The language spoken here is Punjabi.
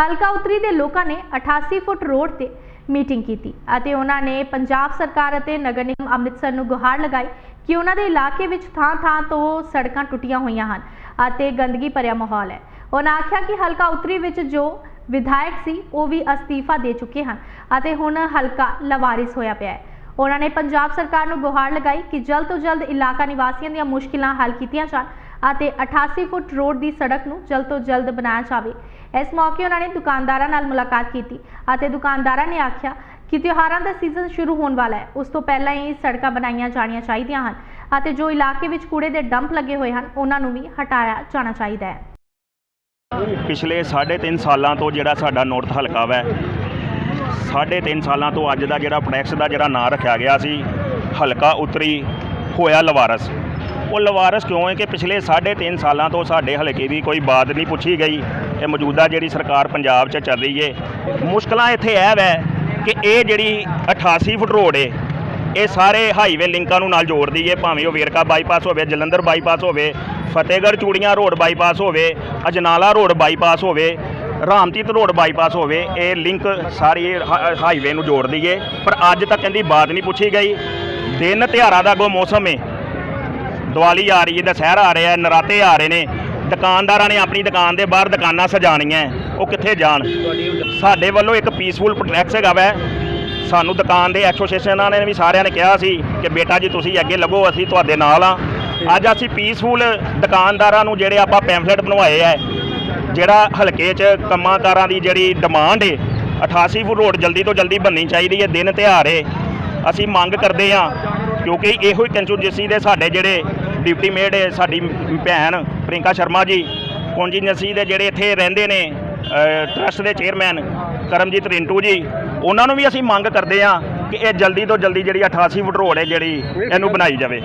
ਹਲਕਾ ਉਤਰੀ ਦੇ ਲੋਕਾਂ ਨੇ 88 ਫੁੱਟ ਰੋਡ ਤੇ ਮੀਟਿੰਗ ਕੀਤੀ ਅਤੇ ਉਹਨਾਂ ਨੇ ਪੰਜਾਬ ਸਰਕਾਰ ਅਤੇ ਨਗਰ ਨਿਗਮ ਅੰਮ੍ਰਿਤਸਰ ਨੂੰ ਗੁਹਾਰ ਲਗਾਈ ਕਿ ਉਹਨਾਂ ਦੇ ਇਲਾਕੇ ਵਿੱਚ ਥਾਂ-ਥਾਂ ਤੋਂ ਸੜਕਾਂ ਟੁੱਟੀਆਂ ਹੋਈਆਂ ਹਨ ਅਤੇ ਗੰਦਗੀ ਭਰਿਆ ਮਾਹੌਲ ਹੈ। ਉਹਨਾਂ ਆਖਿਆ ਕਿ ਹਲਕਾ ਉਤਰੀ ਵਿੱਚ ਜੋ ਵਿਧਾਇਕ ਸੀ, ਉਹ ਵੀ ਅਸਤੀਫਾ ਦੇ ਚੁੱਕੇ ਹਨ ਅਤੇ ਹੁਣ ਹਲਕਾ ਲਵਾਰਿਸ ਹੋਇਆ ਪਿਆ ਹੈ। ਉਹਨਾਂ ਨੇ ਪੰਜਾਬ ਸਰਕਾਰ ਨੂੰ ਗੁਹਾਰ ਲਗਾਈ ਕਿ ਜਲਦ ਤੋਂ ਜਲਦ ਇਲਾਕਾ ਨਿਵਾਸੀਆਂ ਦੀਆਂ ਮੁਸ਼ਕਿਲਾਂ ਹੱਲ ਕੀਤੀਆਂ ਜਾਣ ਅਤੇ 88 ਫੁੱਟ ਰੋਡ ਦੀ ਸੜਕ ਨੂੰ ਜਲਦ ਤੋਂ ਜਲਦ ਬਣਾਇਆ ਜਾਵੇ। ਇਸ ਮੌਕੇ ਉਹਨਾਂ ਨੇ ਦੁਕਾਨਦਾਰਾਂ ਨਾਲ ਮੁਲਾਕਾਤ ਕੀਤੀ ਅਤੇ ਦੁਕਾਨਦਾਰਾਂ ਨੇ ਆਖਿਆ ਕਿ ਤਿਉਹਾਰਾਂ ਦਾ ਸੀਜ਼ਨ ਸ਼ੁਰੂ ਹੋਣ ਵਾਲਾ ਹੈ। ਉਸ ਤੋਂ ਪਹਿਲਾਂ ਹੀ ਸੜਕਾਂ ਬਣਾਈਆਂ ਜਾਣੀਆਂ ਚਾਹੀਦੀਆਂ ਹਨ ਅਤੇ ਜੋ ਇਲਾਕੇ ਵਿੱਚ ਕੂੜੇ ਦੇ ਡੰਪ ਲੱਗੇ ਹੋਏ ਹਨ, ਉਹਨਾਂ ਨੂੰ ਵੀ ਹਟਾਇਆ ਜਾਣਾ ਚਾਹੀਦਾ ਹੈ। ਪਿਛਲੇ 3.5 ਸਾਲਾਂ ਤੋਂ ਜਿਹੜਾ ਸਾਡਾ ਨੌਰਥ ਹਲਕਾ ਵੈ 3.5 ਸਾਲਾਂ ਤੋਂ ਅੱਜ ਦਾ ਜਿਹੜਾ ਪ੍ਰੋਡਕਸ ਦਾ ਜਿਹੜਾ ਨਾਂ ਰੱਖਿਆ ਗਿਆ ਸੀ, ਹਲਕਾ ਉਤਰੀ ਹੋਇਆ ਲਵਾਰਸ। ਉਹ ਲਵਾਰਸ ਕਿਉਂ ਹੈ ਕਿ ਪਿਛਲੇ 3.5 ਸਾਲਾਂ ਤੋਂ ਸਾਡੇ ਹਲਕੇ ਦੀ ਕੋਈ ਬਾਤ ਨਹੀਂ ਪੁੱਛੀ ਗਈ ਇਹ ਮੌਜੂਦਾ ਜਿਹੜੀ ਸਰਕਾਰ ਪੰਜਾਬ 'ਚ ਚੱਲ ਰਹੀ ਏ, ਮੁਸ਼ਕਲਾਂ ਇੱਥੇ ਇਹ ਵੈ ਕਿ ਇਹ ਜਿਹੜੀ 88 ਫੁੱਟ ਰੋਡ ਏ, ਇਹ ਸਾਰੇ ਹਾਈਵੇ ਲਿੰਕਾਂ ਨੂੰ ਨਾਲ ਜੋੜਦੀ ਏ, ਭਾਵੇਂ ਉਹ ਵੇਰਕਾ ਬਾਈਪਾਸ ਹੋਵੇ, ਜਲੰਧਰ ਬਾਈਪਾਸ ਹੋਵੇ, ਫਤਿਹਗੜ੍ਹ ਚੂੜੀਆਂ ਰੋਡ ਬਾਈਪਾਸ ਹੋਵੇ, ਅਜਨਾਲਾ ਰੋਡ ਬਾਈਪਾਸ ਹੋਵੇ ਰਾਮਤੀਤ ਰੋਡ ਬਾਈਪਾਸ ਹੋਵੇ, ਇਹ ਲਿੰਕ ਸਾਰੀ ਹਾਈਵੇ ਨੂੰ ਜੋੜਦੀ ਏ, ਪਰ ਅੱਜ ਤੱਕ ਇਹਦੀ ਬਾਤ ਨਹੀਂ ਪੁੱਛੀ ਗਈ। ਦਿਨ ਤਿਉਹਾਰਾਂ ਦਾ ਅੱਗੋਂ ਮੌਸਮ ਏ ਦੀਵਾਲੀ ਆ ਰਹੀ ਹੈ, ਦੁਸਹਿਰਾ ਆ ਰਿਹਾ ਨਰਾਤੇ ਆ ਰਹੇ ਨੇ। ਦੁਕਾਨਦਾਰਾਂ ਨੇ ਆਪਣੀ ਦੁਕਾਨ ਦੇ ਬਾਹਰ ਦੁਕਾਨਾਂ ਸਜਾਣੀਆਂ ਉਹ ਕਿੱਥੇ ਜਾਣ? ਸਾਡੇ ਵੱਲੋਂ ਇੱਕ ਪੀਸਫੁਲ ਪ੍ਰੋਟੈਕਟ ਹੈਗਾ ਵੈ। ਸਾਨੂੰ ਦੁਕਾਨ ਦੇ ਐਸੋਸੀਏਸ਼ਨਾਂ ਨੇ ਵੀ ਸਾਰਿਆਂ ਨੇ ਕਿਹਾ ਸੀ ਕਿ ਬੇਟਾ ਜੀ ਤੁਸੀਂ ਅੱਗੇ ਲੱਗੋ, ਅਸੀਂ ਤੁਹਾਡੇ ਨਾਲ ਆ ਅੱਜ ਅਸੀਂ ਪੀਸਫੁਲ ਦੁਕਾਨਦਾਰਾਂ ਨੂੰ ਜਿਹੜੇ ਆਪਾਂ ਪੈਂਫਲੇਟ ਬਣਵਾਏ ਹੈ, ਜਿਹੜਾ ਹਲਕੇ 'ਚ ਕੰਮਾਂਕਾਰਾਂ ਦੀ ਜਿਹੜੀ ਡਿਮਾਂਡ ਏ 88 ਫੁੱਟ ਰੋਡ ਜਲਦੀ ਤੋਂ ਜਲਦੀ ਬਣਨੀ ਚਾਹੀਦੀ ਹੈ, ਦਿਨ ਤਿਉਹਾਰ ਏ। ਅਸੀਂ ਮੰਗ ਕਰਦੇ ਹਾਂ, ਕਿਉਂਕਿ ਇਹੋ ਹੀ ਕੰਸਟੀਚੁਐਂਸੀ ਦੇ ਸਾਡੇ ਜਿਹੜੇ ਡਿਪਟੀ ਮੇਡ ਸਾਡੀ ਭੈਣ ਪ੍ਰਿੰਕਾ ਸ਼ਰਮਾ ਜੀ। ਕੌਂਜੀਨਸੀ ਦੇ ਜਿਹੜੇ ਇੱਥੇ ਰਹਿੰਦੇ ਨੇ ਟਰਸਟ ਦੇ ਚੇਅਰਮੈਨ ਕਰਮਜੀਤ ਰਿੰਟੂ ਜੀ ਉਹਨਾਂ ਨੂੰ ਵੀ ਅਸੀਂ ਮੰਗ ਕਰਦੇ ਹਾਂ ਕਿ ਇਹ ਜਲਦੀ ਤੋਂ ਜਲਦੀ ਜਿਹੜੀ 88 ਫੁੱਟ ਰੋਡ ਹੈ ਜਿਹੜੀ ਇਹਨੂੰ ਬਣਾਈ ਜਾਵੇ।